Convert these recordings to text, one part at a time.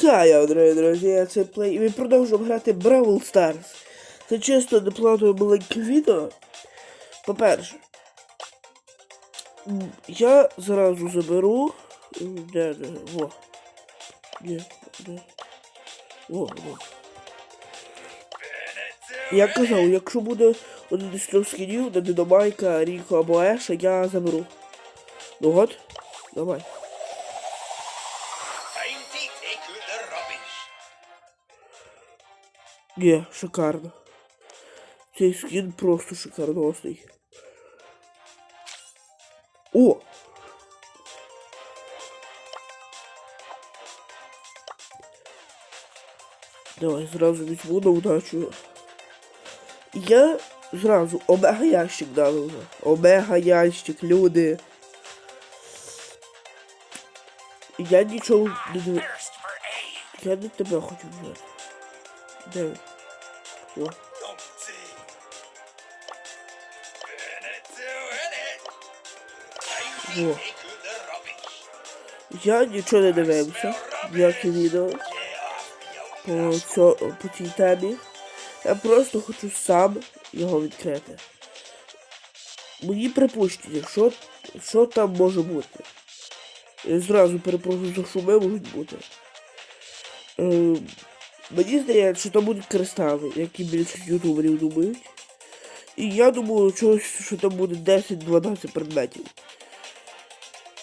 Хай, дорогі друзі, я це плей. І ми продовжуємо грати Brawl Stars. Це чисто непланове маленьке відео. По-перше, я зразу заберу. Де, де, во. Де, де. Во, во. Я казав, якщо буде один із трьох скінів, де Динамайка, Ріко або Еша, я заберу. Ну от, давай. Ні, шикарно. Цей скін просто шикарносний. О! Давай зразу візьму на удачу. Я зразу омега ящик дали вже. Омега ящик, люди. Я нічого не. Я не тебе хочу взяти. Де? він? О. Dumpty. Gonna do it. Time to Во. take out the rubbish. Я нічого не дивився, ніяке відео по, цьо, по цій темі. Я просто хочу сам його відкрити. Мої припущення, що, що там може бути. Я зразу перепрошую за шуми можуть бути. Е, мені здається, що там будуть кристали, як і більшість ютуберів думають. І я думаю, чогось, що там буде 10-12 предметів.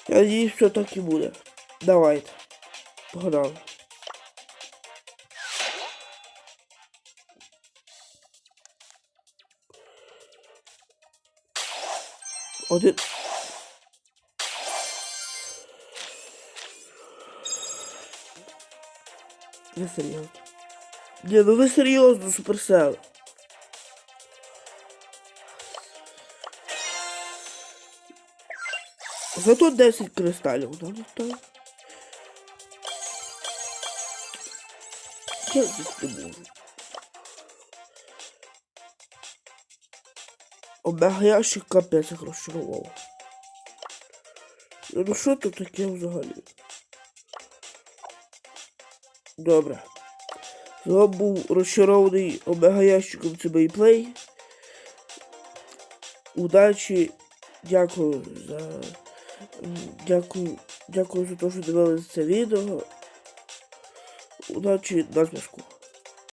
Я надіюсь, що так і буде. Давайте. Погнали. Один. Ви серйозно? Ні, ну ви серйозно, суперсел. Зато 10 кристалів, да, ну так. Я їх не можу. Омега ящик капець їх розчарував. Ну що тут таке взагалі? Добре. З був розчарований омега ящиком це плей. Удачі. Дякую за. Дякую. Дякую за те, що дивилися це відео. Удачі на зв'язку.